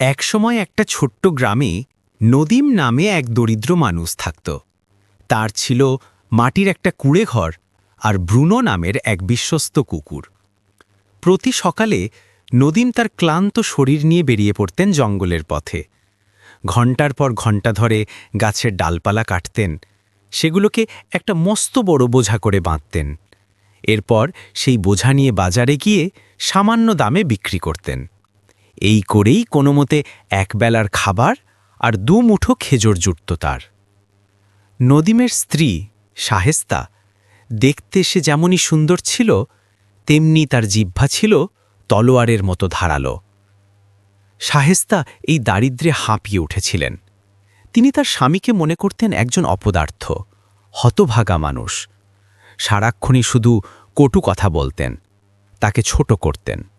একসময় একটা ছোট্ট গ্রামে নদীম নামে এক দরিদ্র মানুষ থাকত। তার ছিল মাটির একটা কুড়ে ঘর আর ব্রুনো নামের এক বিশ্বস্ত কুকুর। প্রতি সকালে নদীম তার ক্লান্ত শরীর নিয়ে বেরিয়ে পড়তেন জঙ্গলের পথে। ঘণ্টার পর ঘণ্টা ধরে গাছের ডালপালা কাটতেন, সেগুলোকে একটা মস্ত বড় বোঝা করে বাঁধতেন। এরপর সেই বোঝা নিয়ে বাজারে গিয়ে সামান্য দামে বিক্রি করতেন। এই করেই কোনো মতে একবেলার খাবার আর দু মুঠো খেজুর জুটত তার। নদীমের স্ত্রী শাহেস্তা দেখতে সে যেমনই সুন্দর ছিল, তেমনি তার জিহ্বা ছিল তলোয়ারের মতো ধারালো। শাহেস্তা এই দারিদ্রে হাঁপিয়ে উঠেছিলেন। তিনি তার স্বামীকে মনে করতেন একজন অপদার্থ, হতভাগা মানুষ। সারাক্ষণই শুধু কটু কথা বলতেন, তাকে ছোট করতেন।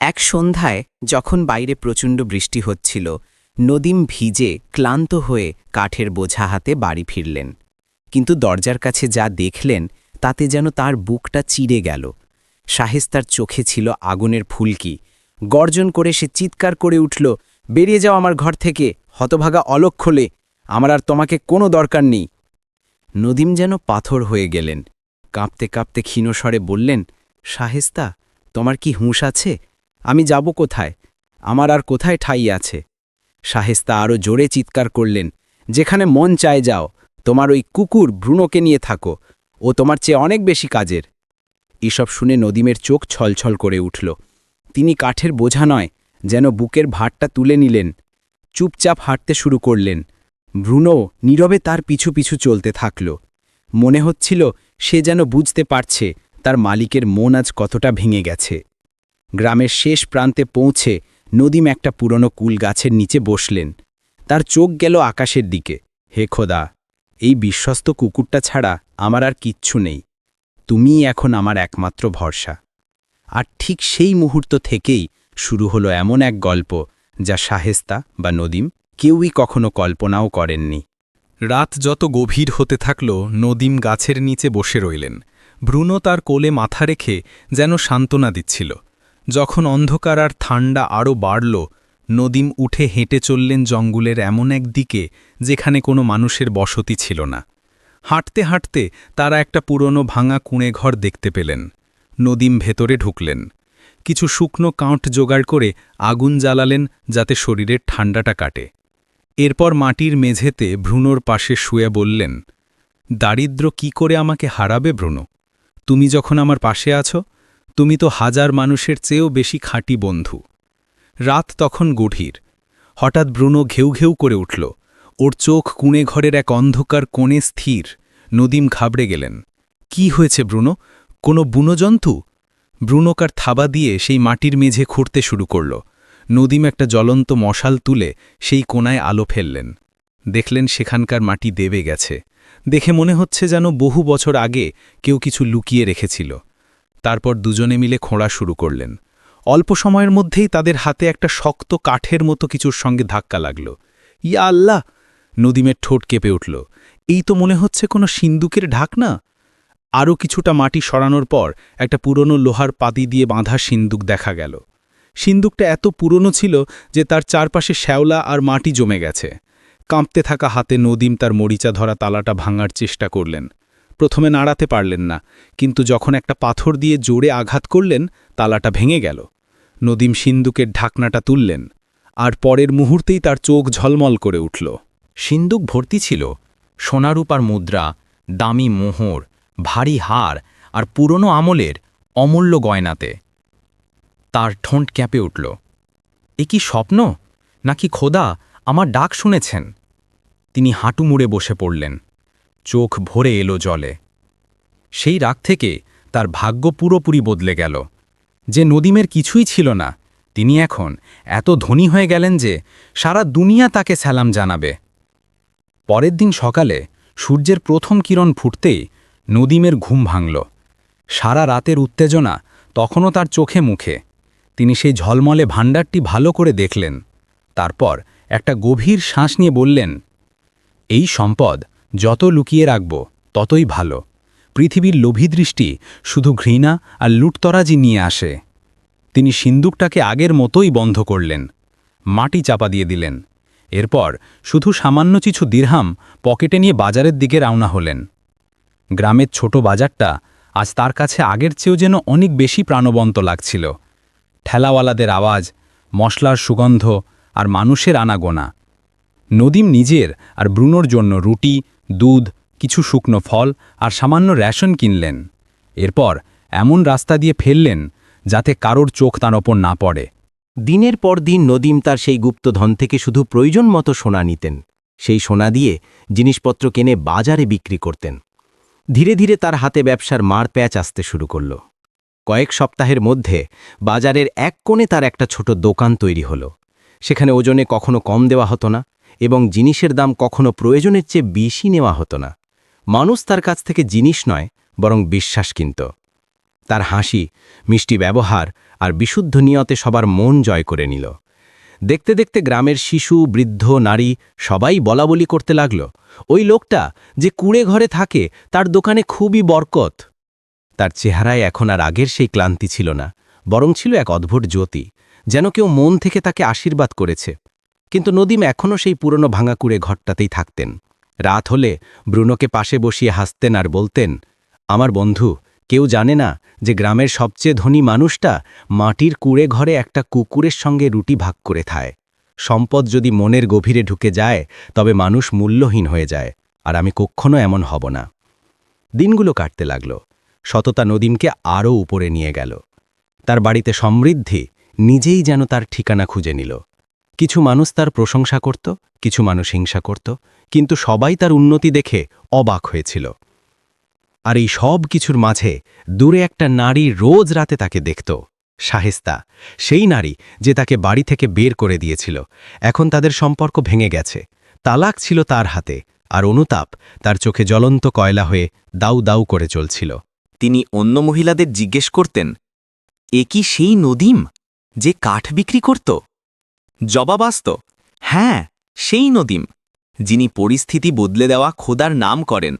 এক সন্ধ্যায় যখন বাইরে প্রচণ্ড বৃষ্টি হচ্ছিল, নদীম ভিজে ক্লান্ত হয়ে কাঠের বোঝা হাতে বাড়ি ফিরলেন। কিন্তু দরজার কাছে যা দেখলেন, তাতে যেন তার বুকটা চিড়ে গেল। শাহেস্তার চোখে ছিল আগুনের ফুলকি। গর্জন করে সে চিৎকার করে উঠল, বেরিয়ে যাও আমার ঘর থেকে, হতভাগা অলক্ষলে আমার আর তোমাকে কোনো দরকার নেই। নদীম যেন পাথর হয়ে গেলেন। কাঁপতে কাঁপতে ক্ষীণস্বরে বললেন, শাহেস্তা, তোমার কি হুঁশ আছে? আমি যাব কোথায়? আমার আর কোথায় ঠাই আছে? শাহেস্তা আরও জোরে চিৎকার করলেন, যেখানে মন চায় যাও, তোমার ওই কুকুর ভ্রূণকে নিয়ে থাকো, ও তোমার চেয়ে অনেক বেশি কাজের। এসব শুনে নদীমের চোখ ছলছল করে উঠল। তিনি কাঠের বোঝা নয়, যেন বুকের ভারটা তুলে নিলেন। চুপচাপ হাঁটতে শুরু করলেন। ভ্রূণ নীরবে তার পিছু পিছু চলতে থাকল। মনে হচ্ছিল সে যেন বুঝতে পারছে তার মালিকের মন আজ কতটা ভেঙে গেছে। গ্রামের শেষ প্রান্তে পৌঁছে নদীম একটা পুরনো কুল গাছের নিচে বসলেন। তার চোখ গেল আকাশের দিকে। হে খোদা, এই বিশ্বস্ত কুকুরটা ছাড়া আমার আর কিচ্ছু নেই। তুমিই এখন আমার একমাত্র ভরসা। আর ঠিক সেই মুহূর্ত থেকেই শুরু হলো এমন এক গল্প যা শাহেস্তা বা নদীম কেউই কখনো কল্পনাও করেননি। রাত যত গভীর হতে থাকল, নদীম গাছের নিচে বসে রইলেন। ব্রুনো তার কোলে মাথা রেখে যেন সান্ত্বনা দিচ্ছিল। যখন অন্ধকার আর ঠান্ডা আরও বাড়ল, নদীম উঠে হেঁটে চললেন জঙ্গলের এমন এক দিকে, যেখানে কোনো মানুষের বসতি ছিল না। হাঁটতে হাঁটতে তারা একটা পুরনো ভাঙা কুঁড়ে ঘর দেখতে পেলেন। নদীম ভেতরে ঢুকলেন। কিছু শুকনো কাঁট জোগাড় করে আগুন জ্বালালেন যাতে শরীরের ঠান্ডাটা কাটে। এরপর মাটির মেঝেতে ভ্রূণর পাশে শুয়ে বললেন, দারিদ্র কি করে আমাকে হারাবে ভ্রূণ? তুমি যখন আমার পাশে আছো তুমি তো হাজার মানুষের চেয়েও বেশি খাঁটি বন্ধু। রাত তখন গভীর। হঠাৎ ব্রুনো ঘেউ ঘেউ করে উঠল। ওর চোখ কুঁড়ে ঘরের এক অন্ধকার কোণে স্থির। নদীম ঘাবড়ে গেলেন। কি হয়েছে ব্রুনো? কোনো বুনোজন্তু? ব্রুনোকার থাবা দিয়ে সেই মাটির মেঝে খুঁড়তে শুরু করল। নদীম একটা জ্বলন্ত মশাল তুলে সেই কোনায় আলো ফেললেন। দেখলেন সেখানকার মাটি দেবে গেছে। দেখে মনে হচ্ছে যেন বহু বছর আগে কেউ কিছু লুকিয়ে রেখেছিল। তারপর দুজনে মিলে খোঁড়া শুরু করলেন। অল্প সময়ের মধ্যেই তাদের হাতে একটা শক্ত কাঠের মতো কিছুর সঙ্গে ধাক্কা লাগল। ইয়া আল্লাহ! নদীমের ঠোঁট কেঁপে উঠল। এই তো মনে হচ্ছে কোনো সিন্দুকের ঢাকনা। আরও কিছুটা মাটি সরানোর পর একটা পুরনো লোহার পাতি দিয়ে বাঁধা সিন্দুক দেখা গেল। সিন্দুকটা এত পুরনো ছিল যে তার চারপাশে শ্যাওলা আর মাটি জমে গেছে। কাঁপতে থাকা হাতে নদীম তার মরিচা ধরা তালাটা ভাঙার চেষ্টা করলেন। প্রথমে নাড়াতে পারলেন না, কিন্তু যখন একটা পাথর দিয়ে জোরে আঘাত করলেন, তালাটা ভেঙে গেল। নদীম সিন্দুকের ঢাকনাটা তুললেন, আর পরের মুহূর্তেই তার চোখ ঝলমল করে উঠল। সিন্দুক ভর্তি ছিল, সোনারূপার মুদ্রা, দামি মোহর, ভারী হার, আর পুরনো আমলের অমূল্য গয়নাতে। তার ঠোঁট ক্যাঁপে উঠল, এ কি স্বপ্ন? নাকি খোদা আমার ডাক শুনেছেন? তিনি হাঁটু মুড়ে বসে পড়লেন। চোখ ভরে এলো জলে। সেই রাগ থেকে তার ভাগ্য পুরোপুরি বদলে গেল। যে নদীমের কিছুই ছিল না, তিনি এখন এত ধনী হয়ে গেলেন যে সারা দুনিয়া তাকে সালাম জানাবে। পরের দিন সকালে সূর্যের প্রথম কিরণ ফুটতেই নদীমের ঘুম ভাঙল। সারা রাতের উত্তেজনা তখনও তার চোখে মুখে। তিনি সেই ঝলমলে ভাণ্ডারটি ভালো করে দেখলেন। তারপর একটা গভীর শ্বাস নিয়ে বললেন, এই সম্পদ যত লুকিয়ে রাখব, ততই ভালো। পৃথিবীর লোভী দৃষ্টি শুধু ঘৃণা আর লুটতরাজি নিয়ে আসে। তিনি সিন্দুকটাকে আগের মতোই বন্ধ করলেন, মাটি চাপা দিয়ে দিলেন। এরপর শুধু সামান্য কিছু দিরহাম পকেটে নিয়ে বাজারের দিকে রওনা হলেন। গ্রামের ছোট বাজারটা আজ তার কাছে আগের চেয়েও যেন অনেক বেশি প্রাণবন্ত লাগছিল। ঠেলাওয়ালাদের আওয়াজ, মশলার সুগন্ধ আর মানুষের আনাগোনা। নদীম নিজের আর ব্রুনোর জন্য রুটি দুধ, কিছু শুকনো ফল আর সামান্য রেশন কিনলেন। এরপর এমন রাস্তা দিয়ে ফেললেন যাতে কারোর চোখ তার ওপর না পড়ে। দিনের পর দিন নদীম তার সেই গুপ্তধন থেকে শুধু প্রয়োজন মতো সোনা নিতেন। সেই সোনা দিয়ে জিনিসপত্র কিনে বাজারে বিক্রি করতেন। ধীরে ধীরে তার হাতে ব্যবসার মার প্যাচ আসতে শুরু করল। কয়েক সপ্তাহের মধ্যে বাজারের এক কোণে তার একটা ছোট দোকান তৈরি হলো। সেখানে ওজনে কখনো কম দেওয়া হতো না। এবং জিনিসের দাম কখনো প্রয়োজনের চেয়ে বেশি নেওয়া হতো না। মানুষ তার কাছ থেকে জিনিস নয়, বরং বিশ্বাস কিনত। তার হাসি, মিষ্টি ব্যবহার আর বিশুদ্ধ নিয়তে সবার মন জয় করে নিল। দেখতে দেখতে গ্রামের শিশু, বৃদ্ধ, নারী সবাই বলাবলি করতে লাগল। ওই লোকটা যে কুড়ে ঘরে থাকে, তার দোকানে খুবই বরকত। তার চেহারায় এখন আর আগের সেই ক্লান্তি ছিল না, বরং ছিল এক অদ্ভুত জ্যোতি, যেন কেউ মন থেকে তাকে আশীর্বাদ করেছে। কিন্তু নদীম এখনও সেই পুরনো ভাঙা কুড়ে ঘরটাতেই থাকতেন। রাত হলে ব্রুনোকে পাশে বসিয়ে হাসতেন আর বলতেন, আমার বন্ধু, কেউ জানে না যে গ্রামের সবচেয়ে ধনী মানুষটা মাটির কুড়ে ঘরে একটা কুকুরের সঙ্গে রুটি ভাগ করে থায় সম্পদ যদি মনের গভীরে ঢুকে যায়, তবে মানুষ মূল্যহীন হয়ে যায়, আর আমি কখনো এমন হব না। দিনগুলো কাটতে লাগল। সততা নদীমকে আরও উপরে নিয়ে গেল। তার বাড়িতে সমৃদ্ধি নিজেই যেন তার ঠিকানা খুঁজে নিল। কিছু মানুষ তার প্রশংসা করত, কিছু মানুষ হিংসা করত, কিন্তু সবাই তার উন্নতি দেখে অবাক হয়েছিল। আর এই সব কিছুর মাঝে দূরে একটা নারী রোজ রাতে তাকে দেখত, শাহেস্তা। সেই নারী যে তাকে বাড়ি থেকে বের করে দিয়েছিল। এখন তাদের সম্পর্ক ভেঙে গেছে। তালাক ছিল তার হাতে, আর অনুতাপ তার চোখে জ্বলন্ত কয়লা হয়ে দাউ দাউ করে চলছিল। তিনি অন্য মহিলাদের জিজ্ঞেস করতেন, এ কি সেই নদীম যে কাঠ বিক্রি করত? জবাব আসত হ্যাঁ সেই নদীম, যিনি পরিস্থিতি বদলে দেওয়া খোদার নাম করেন।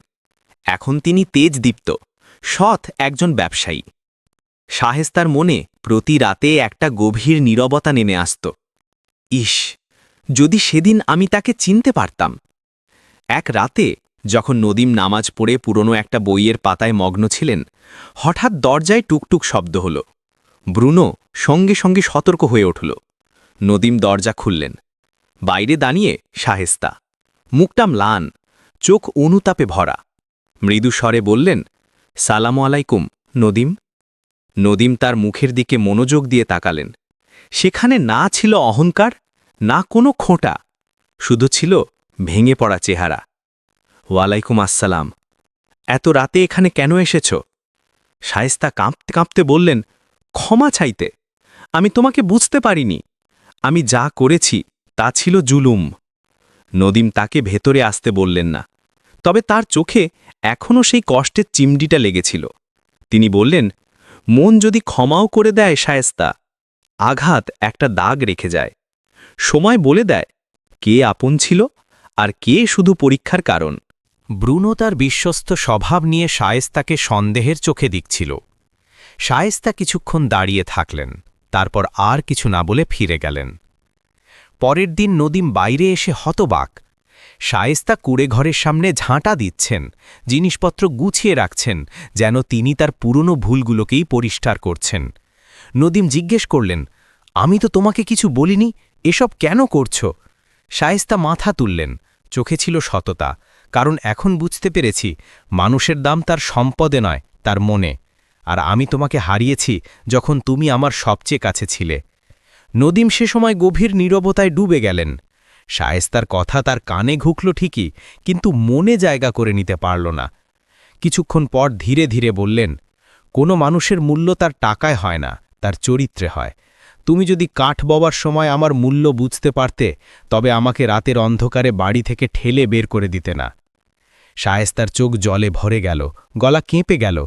এখন তিনি তেজদীপ্ত, সৎ একজন ব্যবসায়ী। শাহেস্তার মনে প্রতি রাতে একটা গভীর নীরবতা নেমে আসত। ইস, যদি সেদিন আমি তাকে চিনতে পারতাম। এক রাতে যখন নদীম নামাজ পড়ে পুরনো একটা বইয়ের পাতায় মগ্ন ছিলেন, হঠাৎ দরজায় টুকটুক শব্দ হল। ব্রুনো সঙ্গে সঙ্গে সতর্ক হয়ে উঠল। নদীম দরজা খুললেন। বাইরে দাঁড়িয়ে শাহেস্তা, মুখটা ম্লান, চোখ অনুতাপে ভরা। মৃদু স্বরে বললেন, সালামু আলাইকুম, নদীম। নদীম তার মুখের দিকে মনোযোগ দিয়ে তাকালেন। সেখানে না ছিল অহংকার, না কোনো খোঁটা, শুধু ছিল ভেঙে পড়া চেহারা। ওয়ালাইকুম আসসালাম। এত রাতে এখানে কেন এসেছ? শায়েস্তা কাঁপতে কাঁপতে বললেন, ক্ষমা চাইতে। আমি তোমাকে বুঝতে পারিনি। আমি যা করেছি, তা ছিল জুলুম। নদীম তাকে ভেতরে আসতে বললেন না। তবে তার চোখে এখনও সেই কষ্টের চিমডিটা লেগেছিল। তিনি বললেন, মন যদি ক্ষমাও করে দেয় শায়েস্তা, আঘাত একটা দাগ রেখে যায়। সময় বলে দেয় কে আপন ছিল আর কে শুধু পরীক্ষার কারণ ব্রুনো তার বিশ্বস্ত স্বভাব নিয়ে শায়েস্তাকে সন্দেহের চোখে দিচ্ছিল শায়েস্তা কিছুক্ষণ দাঁড়িয়ে থাকলেন। তারপর আর কিছু না বলে ফিরে গেলেন। পরের দিন নদীম বাইরে এসে হতবাক। শায়েস্তা কুড়ে ঘরের সামনে ঝাঁটা দিচ্ছেন, জিনিসপত্র গুছিয়ে রাখছেন, যেন তিনি তার পুরনো ভুলগুলোকেই পরিষ্কার করছেন। নদীম জিজ্ঞেস করলেন, আমি তো তোমাকে কিছু বলিনি, এসব কেন করছ? শায়েস্তা মাথা তুললেন, চোখে ছিল সততা, কারণ এখন বুঝতে পেরেছি, মানুষের দাম তার সম্পদে নয়, তার মনে। আর আমি তোমাকে হারিয়েছি যখন তুমি আমার সবচেয়ে কাছে ছিলে। নদীম সে সময় গভীর নীরবতায় ডুবে গেলেন। শায়েস্তার কথা তার কানে ঘুকল ঠিকই, কিন্তু মনে জায়গা করে নিতে পারল না। কিছুক্ষণ পর ধীরে ধীরে বললেন, কোনো মানুষের মূল্য তার টাকায় হয় না, তার চরিত্রে হয়। তুমি যদি কাঠ ববার সময় আমার মূল্য বুঝতে পারতে, তবে আমাকে রাতের অন্ধকারে বাড়ি থেকে ঠেলে বের করে দিতে না। শায়েস্তার চোখ জলে ভরে গেল, গলা কেঁপে গেল।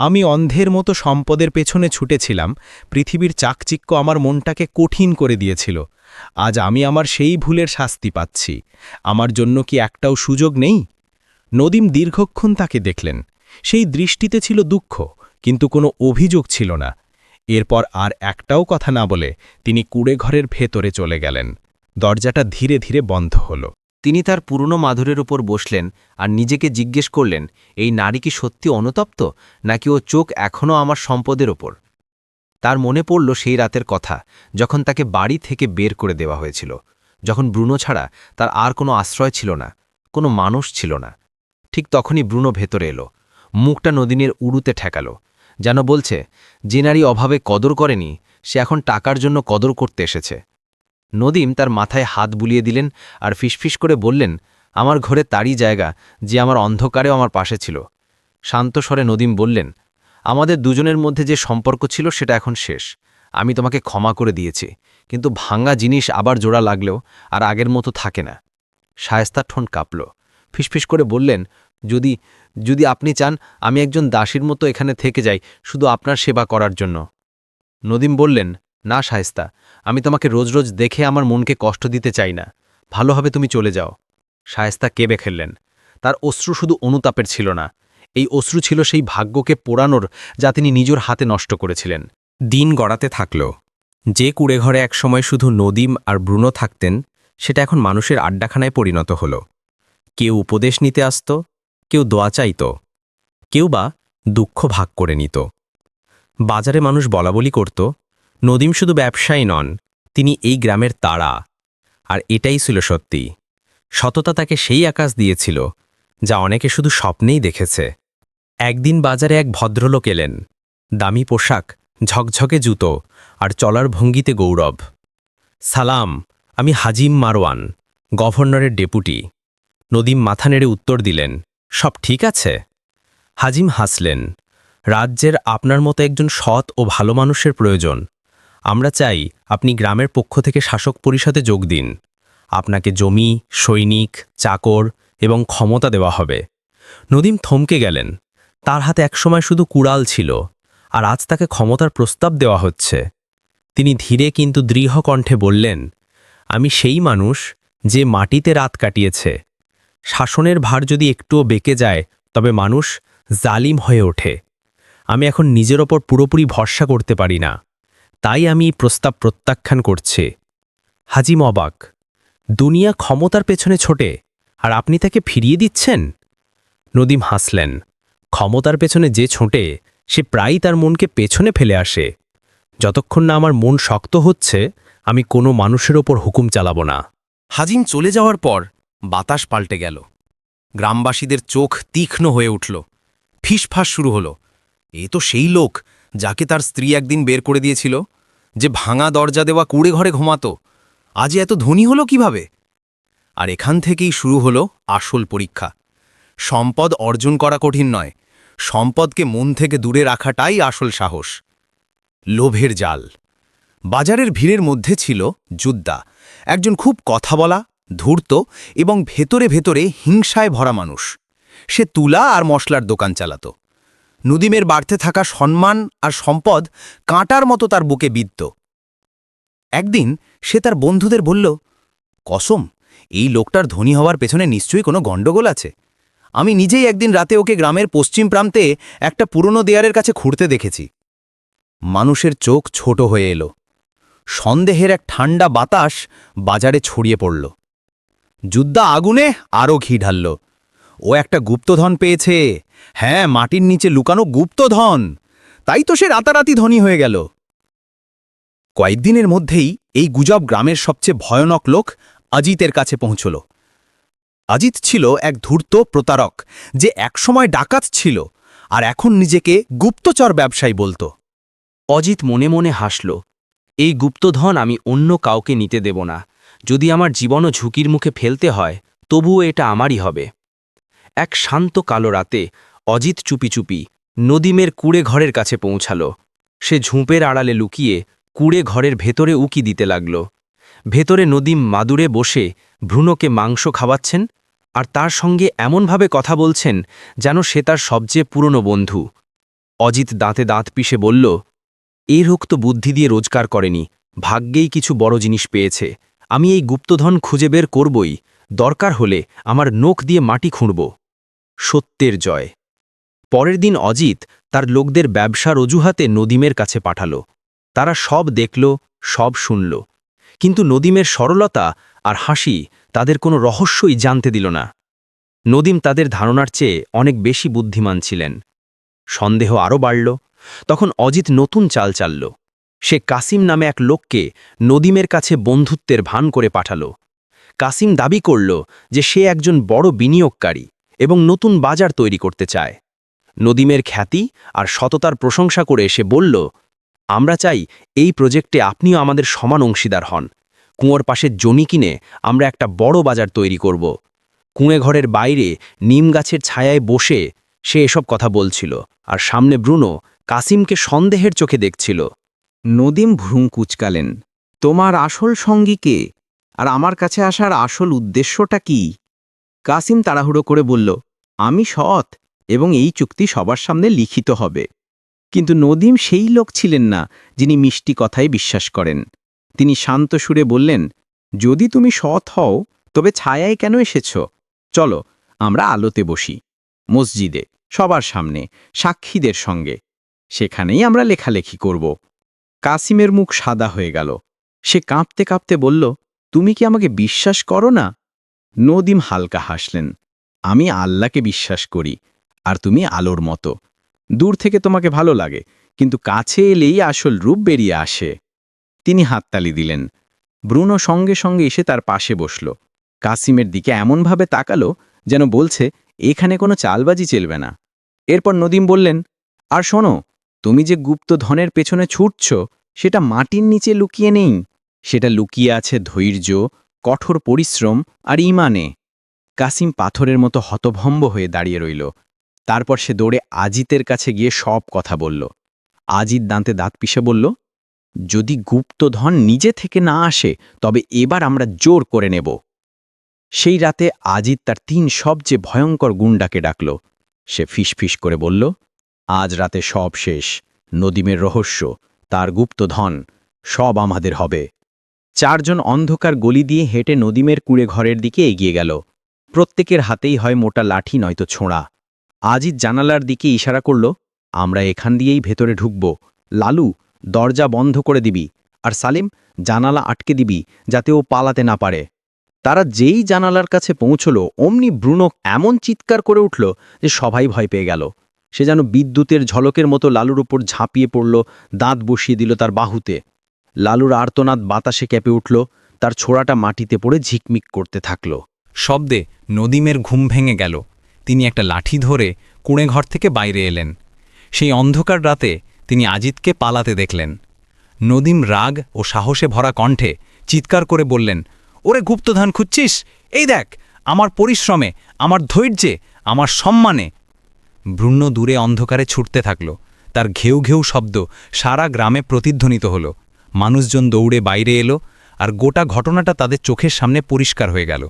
আমি অন্ধের মতো সম্পদের পেছনে ছুটেছিলাম, পৃথিবীর চাকচিক্য আমার মনটাকে কঠিন করে দিয়েছিল। আজ আমি আমার সেই ভুলের শাস্তি পাচ্ছি। আমার জন্য কি একটাও সুযোগ নেই? নদীম দীর্ঘক্ষণ তাকে দেখলেন। সেই দৃষ্টিতে ছিল দুঃখ, কিন্তু কোনো অভিযোগ ছিল না। এরপর আর একটাও কথা না বলে তিনি কুড়ে ঘরের ভেতরে চলে গেলেন। দরজাটা ধীরে ধীরে বন্ধ হল। তিনি তার পুরনো মাধুরের উপর বসলেন আর নিজেকে জিজ্ঞেস করলেন, এই নারী কি সত্যি অনুতপ্ত, নাকি ও চোখ এখনও আমার সম্পদের ওপর তার মনে পড়ল সেই রাতের কথা, যখন তাকে বাড়ি থেকে বের করে দেওয়া হয়েছিল, যখন ব্রুনো ছাড়া তার আর কোনো আশ্রয় ছিল না, কোনো মানুষ ছিল না। ঠিক তখনই ব্রুনো ভেতরে এলো, মুখটা নদিনের উড়ুতে ঠেকালো, যেন বলছে, যে নারী অভাবে কদর করেনি, সে এখন টাকার জন্য কদর করতে এসেছে। নদীম তার মাথায় হাত বুলিয়ে দিলেন আর ফিসফিস করে বললেন, আমার ঘরে তারই জায়গা যে আমার অন্ধকারেও আমার পাশে ছিল। শান্ত স্বরে নদীম বললেন, আমাদের দুজনের মধ্যে যে সম্পর্ক ছিল সেটা এখন শেষ। আমি তোমাকে ক্ষমা করে দিয়েছি, কিন্তু ভাঙা জিনিস আবার জোড়া লাগলেও আর আগের মতো থাকে না। শায়স্তার ঠোঁট কাঁপল। ফিসফিস করে বললেন, যদি যদি আপনি চান, আমি একজন দাসীর মতো এখানে থেকে যাই শুধু আপনার সেবা করার জন্য। নদীম বললেন না শায়স্তা, আমি তোমাকে রোজ রোজ দেখে আমার মনকে কষ্ট দিতে চাই না। ভালোভাবে তুমি চলে যাও। শায়স্তা কেবে খেললেন তার অশ্রু শুধু অনুতাপের ছিল না। এই অশ্রু ছিল সেই ভাগ্যকে পোড়ানোর যা তিনি নিজের হাতে নষ্ট করেছিলেন। দিন গড়াতে থাকল। যে কুড়েঘরে একসময় শুধু নদীম আর ব্রুনো থাকতেন, সেটা এখন মানুষের আড্ডাখানায় পরিণত হল। কেউ উপদেশ নিতে আসত, কেউ দোয়া চাইত, কেউ বা দুঃখ ভাগ করে নিত। বাজারে মানুষ বলাবলি করত নদীম শুধু ব্যবসায়ী নন, তিনি এই গ্রামের তারা। আর এটাই ছিল সত্যি। সততা তাকে সেই আকাশ দিয়েছিল, যা অনেকে শুধু স্বপ্নেই দেখেছে। একদিন বাজারে এক ভদ্রলোক এলেন। দামি পোশাক, ঝকঝকে জুতো আর চলার ভঙ্গিতে গৌরব। সালাম, আমি হাজিম মারওয়ান, গভর্নরের ডেপুটি। নদীম মাথা নেড়ে উত্তর দিলেন, সব ঠিক আছে? হাজিম হাসলেন, রাজ্যের আপনার মতো একজন সৎ ও ভালো মানুষের প্রয়োজন। আমরা চাই আপনি গ্রামের পক্ষ থেকে শাসক পরিষদে যোগ দিন। আপনাকে জমি, সৈনিক, চাকর এবং ক্ষমতা দেওয়া হবে। নদীম থমকে গেলেন। তার হাতে একসময় শুধু কুড়াল ছিল, আর আজ তাকে ক্ষমতার প্রস্তাব দেওয়া হচ্ছে। তিনি ধীরে কিন্তু দৃঢ় কণ্ঠে বললেন, আমি সেই মানুষ যে মাটিতে রাত কাটিয়েছে। শাসনের ভার যদি একটুও বেঁকে যায়, তবে মানুষ জালিম হয়ে ওঠে। আমি এখন নিজের ওপর পুরোপুরি ভরসা করতে পারি না। তাই আমি প্রস্তাব প্রত্যাখ্যান করছে। হাজিম অবাক দুনিয়া ক্ষমতার পেছনে ছোটে, আর আপনি তাকে ফিরিয়ে দিচ্ছেন? নদীম হাসলেন, ক্ষমতার পেছনে যে ছোটে, সে প্রায়ই তার মনকে পেছনে ফেলে আসে। যতক্ষণ না আমার মন শক্ত হচ্ছে, আমি কোনো মানুষের ওপর হুকুম চালাব না। হাজিম চলে যাওয়ার পর বাতাস পাল্টে গেল। গ্রামবাসীদের চোখ তীক্ষ্ণ হয়ে উঠল। ফিসফাস শুরু হলো। এ তো সেই লোক যাকে তার স্ত্রী একদিন বের করে দিয়েছিল, যে ভাঙা দরজা দেওয়া কুড়ে ঘরে ঘুমাতো, আজ এত ধনী হলো কীভাবে? আর এখান থেকেই শুরু হলো আসল পরীক্ষা। সম্পদ অর্জন করা কঠিন নয়, সম্পদকে মন থেকে দূরে রাখাটাই আসল সাহস। লোভের জাল। বাজারের ভিড়ের মধ্যে ছিল যুদ্ধা, একজন খুব কথা বলা ধূর্ত এবং ভেতরে ভেতরে হিংসায় ভরা মানুষ। সে তুলা আর মশলার দোকান চালাত। নদীমের বাড়তে থাকা সম্মান আর সম্পদ কাঁটার মতো তার বুকে বিদ্য একদিন সে তার বন্ধুদের বলল, কসম, এই লোকটার ধনী হওয়ার পেছনে নিশ্চয়ই কোনো গণ্ডগোল আছে। আমি নিজেই একদিন রাতে ওকে গ্রামের পশ্চিম প্রান্তে একটা পুরনো দেয়ারের কাছে খুঁড়তে দেখেছি। মানুষের চোখ ছোট হয়ে এলো। সন্দেহের এক ঠান্ডা বাতাস বাজারে ছড়িয়ে পড়ল। যুদ্ধা আগুনে আরও ঘি ঢালল। ও একটা গুপ্তধন পেয়েছে। হ্যাঁ মাটির নিচে লুকানো গুপ্তধন। তাই তো সে রাতারাতি ধনী হয়ে গেল। কয়েকদিনের মধ্যেই এই গুজব গ্রামের সবচেয়ে ভয়ানক লোক অজিতের কাছে পৌঁছল। অজিত ছিল এক ধূর্ত প্রতারক যে একসময় ডাকাত ছিল আর এখন নিজেকে গুপ্তচর ব্যবসায়ী বলত। অজিত মনে মনে হাসল, এই গুপ্তধন আমি অন্য কাউকে নিতে দেব না। যদি আমার জীবনও ঝুঁকির মুখে ফেলতে হয়, তবুও এটা আমারই হবে। এক শান্ত কালো রাতে অজিত চুপি চুপি নদীমের কুড়ে ঘরের কাছে পৌঁছাল। সে ঝুঁপের আড়ালে লুকিয়ে কুড়ে ঘরের ভেতরে উকি দিতে লাগল। ভেতরে নদীম মাদুরে বসে ভ্রূণকে মাংস খাওয়াচ্ছেন আর তার সঙ্গে এমনভাবে কথা বলছেন যেন সে তার সবচেয়ে পুরনো বন্ধু। অজিত দাঁতে দাঁত পিষে বলল এই রোগ তো বুদ্ধি দিয়ে রোজগার করেনি, ভাগ্যেই কিছু বড় জিনিস পেয়েছে। আমি এই গুপ্তধন খুঁজে বের করবই, দরকার হলে আমার নোখ দিয়ে মাটি খুঁড়ব। সত্যের জয়। পরের দিন অজিত তার লোকদের ব্যবসার অজুহাতে নদীমের কাছে পাঠাল। তারা সব দেখল, সব শুনল। কিন্তু নদীমের সরলতা আর হাসি তাদের কোনো রহস্যই জানতে দিল না। নদীম তাদের ধারণার চেয়ে অনেক বেশি বুদ্ধিমান ছিলেন। সন্দেহ আরও বাড়ল। তখন অজিত নতুন চাল চালল। সে কাসিম নামে এক লোককে নদীমের কাছে বন্ধুত্বের ভান করে পাঠাল। কাসিম দাবি করল যে সে একজন বড় বিনিয়োগকারী। এবং নতুন বাজার তৈরি করতে চায়। নদীমের খ্যাতি আর সততার প্রশংসা করে সে বলল, আমরা চাই এই প্রজেক্টে আপনিও আমাদের সমান অংশীদার হন। কুঁয়োর পাশে জমি কিনে আমরা একটা বড় বাজার তৈরি করব। কুঁয়ে ঘরের বাইরে নিম গাছের ছায়ায় বসে সে এসব কথা বলছিল আর সামনে ব্রুনো কাসিমকে সন্দেহের চোখে দেখছিল। নদীম ভ্রুং কুচকালেন, তোমার আসল সঙ্গী কে? আর আমার কাছে আসার আসল উদ্দেশ্যটা কি? কাসিম তাড়াহুড়ো করে বলল, আমি সৎ এবং এই চুক্তি সবার সামনে লিখিত হবে। কিন্তু নদীম সেই লোক ছিলেন না যিনি মিষ্টি কথায় বিশ্বাস করেন। তিনি শান্ত সুরে বললেন, যদি তুমি সৎ হও, তবে ছায়ায় কেন এসেছ? চলো, আমরা আলোতে বসি, মসজিদে, সবার সামনে, সাক্ষীদের সঙ্গে। সেখানেই আমরা লেখালেখি করব। কাসিমের মুখ সাদা হয়ে গেল। সে কাঁপতে কাঁপতে বলল, তুমি কি আমাকে বিশ্বাস করো না? নদীম হালকা হাসলেন, আমি আল্লাহকে বিশ্বাস করি, আর তুমি আলোর মতো। দূর থেকে তোমাকে ভালো লাগে, কিন্তু কাছে এলেই আসল রূপ বেরিয়ে আসে। তিনি হাততালি দিলেন। ব্রুনো সঙ্গে সঙ্গে এসে তার পাশে বসল। কাসিমের দিকে এমনভাবে তাকালো যেন বলছে, এখানে কোনো চালবাজি চলবে না। এরপর নদীম বললেন, আর শোনো, তুমি যে গুপ্ত ধনের পেছনে ছুটছ, সেটা মাটির নিচে লুকিয়ে নেই। সেটা লুকিয়ে আছে ধৈর্য কঠোর পরিশ্রম আর ইমানে কাসিম পাথরের মতো হতভম্ব হয়ে দাঁড়িয়ে রইল। তারপর সে দৌড়ে আজিতের কাছে গিয়ে সব কথা বলল। আজিত দাঁতে দাঁত পিষে বলল, যদি গুপ্তধন নিজে থেকে না আসে, তবে এবার আমরা জোর করে নেব। সেই রাতে আজিত তার তিন সবচেয়ে ভয়ঙ্কর গুন্ডাকে ডাকল। সে ফিসফিস করে বলল, আজ রাতে সব শেষ। নদীমের রহস্য, তার গুপ্তধন, সব আমাদের হবে। চারজন অন্ধকার গলি দিয়ে হেঁটে নদীমের কুড়ে ঘরের দিকে এগিয়ে গেল। প্রত্যেকের হাতেই হয় মোটা লাঠি, নয়তো ছোঁড়া। আজিত জানালার দিকে ইশারা করল, আমরা এখান দিয়েই ভেতরে ঢুকব। লালু, দরজা বন্ধ করে দিবি আর সালিম, জানালা আটকে দিবি যাতে ও পালাতে না পারে। তারা যেই জানালার কাছে পৌঁছল, অমনি ব্রুনো এমন চিৎকার করে উঠল যে সবাই ভয় পেয়ে গেল। সে যেন বিদ্যুতের ঝলকের মতো লালুর উপর ঝাঁপিয়ে পড়ল, দাঁত বসিয়ে দিল তার বাহুতে। লালুর আর্তনাদ বাতাসে কেঁপে উঠল, তার ছোড়াটা মাটিতে পড়ে ঝিকমিক করতে থাকল। শব্দে নদীমের ঘুম ভেঙে গেল। তিনি একটা লাঠি ধরে কুঁড়ে ঘর থেকে বাইরে এলেন। সেই অন্ধকার রাতে তিনি আজিতকে পালাতে দেখলেন। নদীম রাগ ও সাহসে ভরা কণ্ঠে চিৎকার করে বললেন, ওরে গুপ্তধান খুঁজছিস? এই দেখ, আমার পরিশ্রমে, আমার ধৈর্যে, আমার সম্মানে। ব্রুণ্য দূরে অন্ধকারে ছুটতে থাকল। তার ঘেউ ঘেউ শব্দ সারা গ্রামে প্রতিধ্বনিত হল। মানুষজন দৌড়ে বাইরে এলো আর গোটা ঘটনাটা তাদের চোখের সামনে পরিষ্কার হয়ে গেল।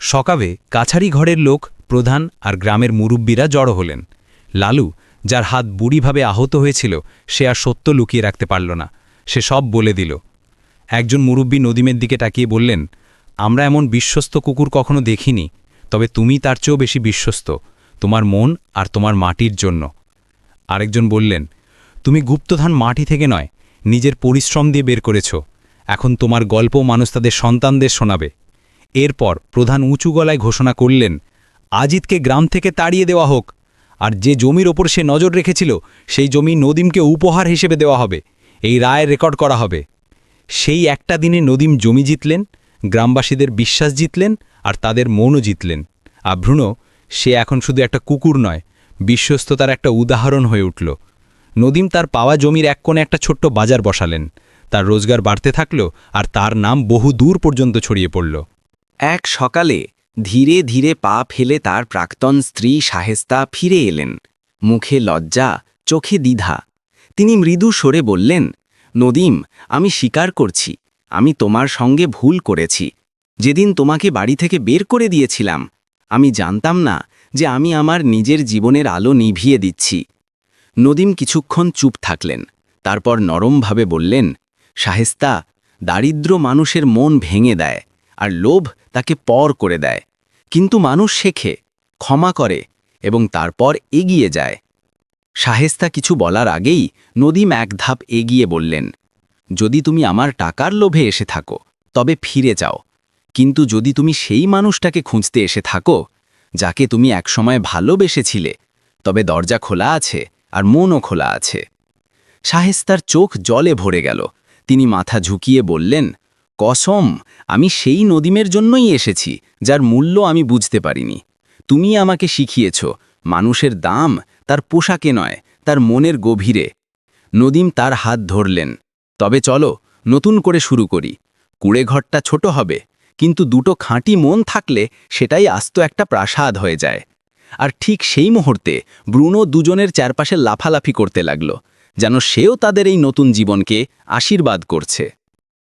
সকাবে কাছারি ঘরের লোক, প্রধান আর গ্রামের মুরব্বীরা জড়ো হলেন। লালু, যার হাত বুড়িভাবে আহত হয়েছিল, সে আর সত্য লুকিয়ে রাখতে পারল না। সে সব বলে দিল। একজন মুরব্বী নদীমের দিকে তাকিয়ে বললেন, আমরা এমন বিশ্বস্ত কুকুর কখনো দেখিনি, তবে তুমি তার চেয়েও বেশি বিশ্বস্ত, তোমার মন আর তোমার মাটির জন্য। আরেকজন বললেন, তুমি গুপ্তধান মাটি থেকে নয় নিজের পরিশ্রম দিয়ে বের করেছ। এখন তোমার গল্প মানুষ তাদের সন্তানদের শোনাবে। এরপর প্রধান উঁচু গলায় ঘোষণা করলেন আজিতকে গ্রাম থেকে তাড়িয়ে দেওয়া হোক। আর যে জমির ওপর সে নজর রেখেছিল, সেই জমি নদীমকে উপহার হিসেবে দেওয়া হবে। এই রায় রেকর্ড করা হবে। সেই একটা দিনে নদীম জমি জিতলেন, গ্রামবাসীদের বিশ্বাস জিতলেন, আর তাদের মনও জিতলেন। আর ভ্রূণ, সে এখন শুধু একটা কুকুর নয়, বিশ্বস্ততার একটা উদাহরণ হয়ে উঠল। নদীম তার পাওয়া জমির এক কোণে একটা ছোট্ট বাজার বসালেন। তার রোজগার বাড়তে থাকল আর তার নাম বহু দূর পর্যন্ত ছড়িয়ে পড়ল। এক সকালে ধীরে ধীরে পা ফেলে তার প্রাক্তন স্ত্রী সাহেস্তা ফিরে এলেন। মুখে লজ্জা, চোখে দ্বিধা। তিনি মৃদু সরে বললেন, নদীম, আমি স্বীকার করছি। আমি তোমার সঙ্গে ভুল করেছি। যেদিন তোমাকে বাড়ি থেকে বের করে দিয়েছিলাম, আমি জানতাম না যে আমি আমার নিজের জীবনের আলো নিভিয়ে দিচ্ছি। নদীম কিছুক্ষণ চুপ থাকলেন, তারপর নরমভাবে বললেন, শাহেস্তা, দারিদ্র মানুষের মন ভেঙে দেয়, আর লোভ তাকে পর করে দেয়। কিন্তু মানুষ শেখে, ক্ষমা করে, এবং তারপর এগিয়ে যায়। শাহেস্তা কিছু বলার আগেই নদীম এক ধাপ এগিয়ে বললেন, যদি তুমি আমার টাকার লোভে এসে থাকো, তবে ফিরে যাও। কিন্তু যদি তুমি সেই মানুষটাকে খুঁজতে এসে থাকো, যাকে তুমি একসময় ভালোবেসেছিলে, তবে দরজা খোলা আছে আর মনও খোলা আছে। শাহেস্তার চোখ জলে ভরে গেল। তিনি মাথা ঝুঁকিয়ে বললেন, কসম, আমি সেই নদীমের জন্যই এসেছি, যার মূল্য আমি বুঝতে পারিনি। তুমি আমাকে শিখিয়েছ, মানুষের দাম তার পোশাকে নয়, তার মনের গভীরে। নদীম তার হাত ধরলেন, তবে চলো, নতুন করে শুরু করি। কুড়েঘরটা ছোট হবে, কিন্তু দুটো খাঁটি মন থাকলে সেটাই আস্ত একটা প্রাসাদ হয়ে যায়। আর ঠিক সেই মুহূর্তে ব্রুনো দুজনের চারপাশে লাফালাফি করতে লাগল, যেন সেও তাদের এই নতুন জীবনকে আশীর্বাদ করছে।